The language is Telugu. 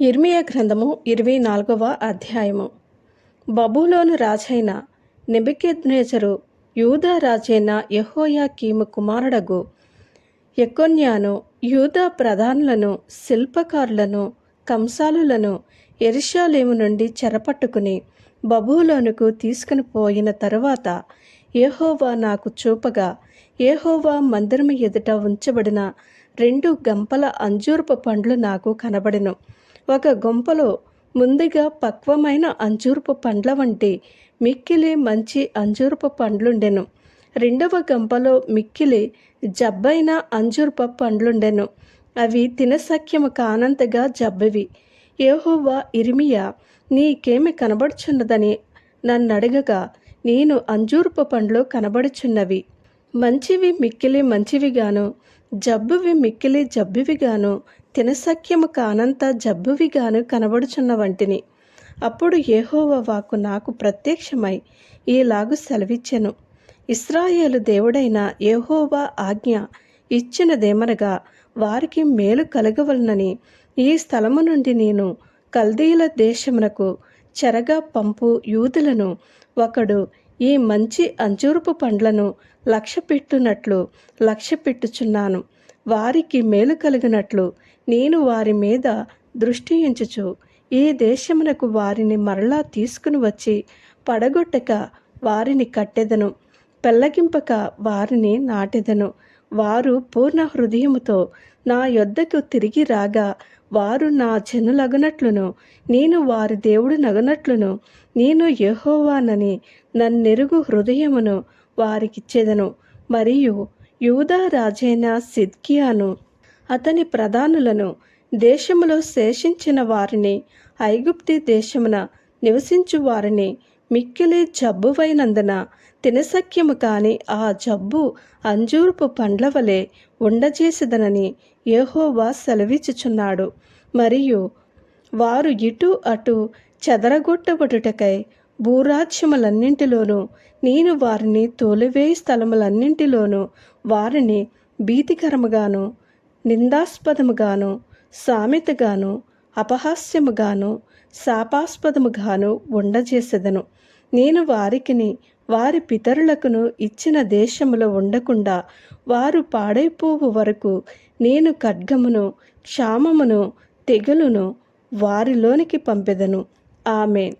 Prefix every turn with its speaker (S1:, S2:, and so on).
S1: ఇర్మియా గ్రంథము ఇరవై నాలుగవ అధ్యాయము. బబులోను రాజైన నెబికెద్నేచరు యూదా రాజైన యెహోయాకీము కుమారుడగు ఎకొన్యాను యూదా ప్రధానులను శిల్పకారులను కంసాలులను ఎరిషాలేము నుండి చెరపట్టుకుని బబులోనుకు తీసుకుని పోయిన తరువాత యెహోవా నాకు చూపగా యెహోవా మందిరము ఎదుట ఉంచబడిన రెండు గంపల అంజూరపు పండ్లు నాకు కనబడెను. ఒక గుంపలో ముందుగా పక్వమైన అంజూరపు పండ్ల వంటి మిక్కిలి మంచి అంజూరపు పండ్లుండెను. రెండవ గంపలో మిక్కిలి జబ్బైన అంజూరపు పండ్లుండెను. అవి తినసఖ్యము కానంతగా జబ్బవి. ఏహోవా ఇరిమియా నీకేమి కనబడుచున్నదని నన్నడగగా నేను అంజూరపు పండ్లు కనబడుచున్నవి. మంచివి మిక్కిలి మంచివిగాను జబ్బువి మిక్కిలి జబ్బువిగాను తినసఖ్యము కానంత జబ్బువిగాను కనబడుచున్న వంటిని. అప్పుడు ఏహోవ వాకు నాకు ప్రత్యక్షమై ఈలాగు సెలవిచ్చెను. ఇస్రాయేలు దేవుడైన ఏహోవా ఆజ్ఞ ఇచ్చినదేమనగా వారికి మేలు కలగవలనని ఈ స్థలము నుండి నేను కల్దీల దేశమునకు చెరగా పంపు యూదులను ఒకడు ఈ మంచి అంజూరపు పండ్లను లక్ష్యపెట్టునట్లు లక్ష్యపెట్టుచున్నాను. వారికి మేలు కలిగినట్లు నేను వారి మీద దృష్టి ఎంచుచు ఈ దేశమునకు వారిని మరలా తీసుకుని వచ్చి పడగొట్టక వారిని కట్టెదను. పెళ్ళగింపక వారిని నాటెదను. వారు పూర్ణ హృదయముతో నా యొద్దకు తిరిగి రాగా వారు నా జనులగనట్లును. నేను వారి దేవుడు నగునట్లును. నేను యహోవానని నన్నెరుగు హృదయమును వారికిచ్చేదను. మరియు యూదా రాజైన సిద్కియాను అతని ప్రధానులను దేశములో శేషించిన వారిని ఐగుప్తి దేశమున నివసించు వారిని మిక్కిలి జబ్బువైనందున తినసఖ్యము కాని ఆ జబ్బు అంజూరుపు పండ్ల వలె ఉండజేసిదనని యహోవా సెలవిచ్చుచున్నాడు. మరియు వారు ఇటు అటు చెదరగొట్టబడుటకై భూరాజ్యములన్నింటిలోనూ నేను వారిని తోలివేయి స్థలములన్నింటిలోనూ వారిని భీతికరముగాను నిందాస్పదముగాను సామెతగాను అపహాస్యముగాను శాపాస్పదముగాను ఉండజేసెదను. నేను వారికిని వారి పితరులకును ఇచ్చిన దేశములో ఉండకుండా వారు పాడైపోవు వరకు నేను ఖడ్గమును క్షామమును తెగులును వారిలోనికి పంపెదను. ఆమెన్.